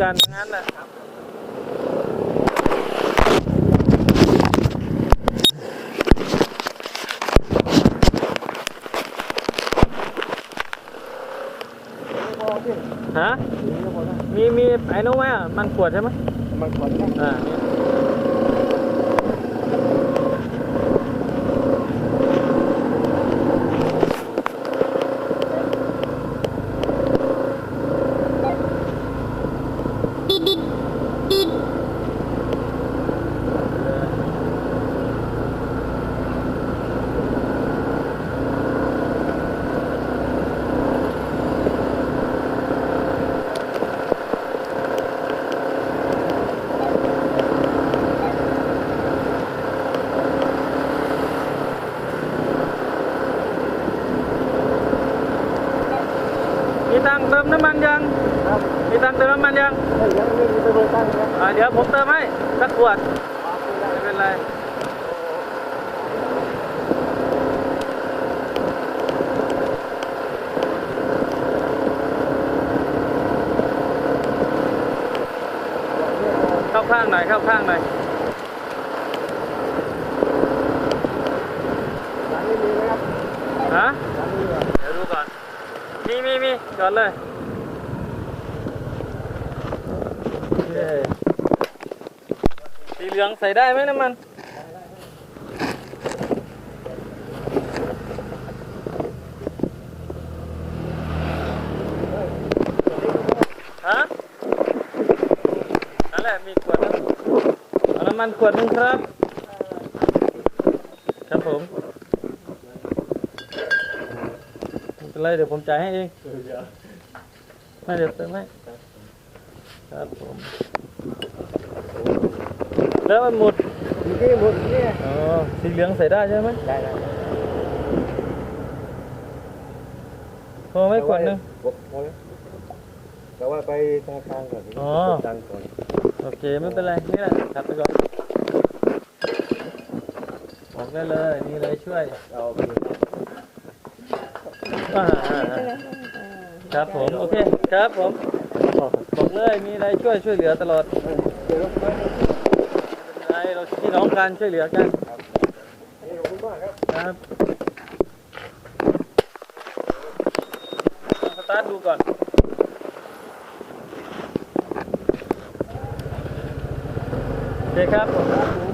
กันงั้นแหละฮะมีมีไอ้นู้นไหมอะมันขวดใช่ไหมมันขวัญนะอ่า ตังเติมน้ำมันยังมีตังเติมน้ำมันยังเบอร์ตั้งครับอ่าเดี๋ยวผมเติมให้สักขวดไม่เป็นไรเข้าข้างหน่อยเข้าข้างหน่อย ร้านนี้มีไหมครับ ฮะ ร้านนี้เหรอ เดี๋ยวดูก่อน มีมีมี จอดเลยเย้สีเหลืองใส่ได้ไหมน้ำมันฮะนั่นแหละมีขวดนะเอาน้ำมันขวดหนึงครับ ครับผม ไม่เป็นไรเดี๋ยวผมจ่ายให้เองไม่เดี๋ยวเติมให้ครับผมแล้วมันหมดมีที่หมดเนี่ยอ๋อสีเหลืองใส่ได้ใช่ไหมได้ได้พอไหม่ขวดหนึงบอกพอแล้วแต่ว่าไปธนาคารก่อนอ๋อตังค์ก่อนโอเคไม่เป็นไรนี่แหละขับไปก่อนบอกได้เลยมีอะไรช่วยเอาไป อ่าอ่าอ่าครับผม โอเค ครับผมบอกเลยมีอะไรช่วยช่วยเหลือตลอดเดี๋ยวรเราพี่น้องกันช่วยเหลือกันขอบคุณมากครับครับลองสตาร์ทดูก่อนโอเคครับผม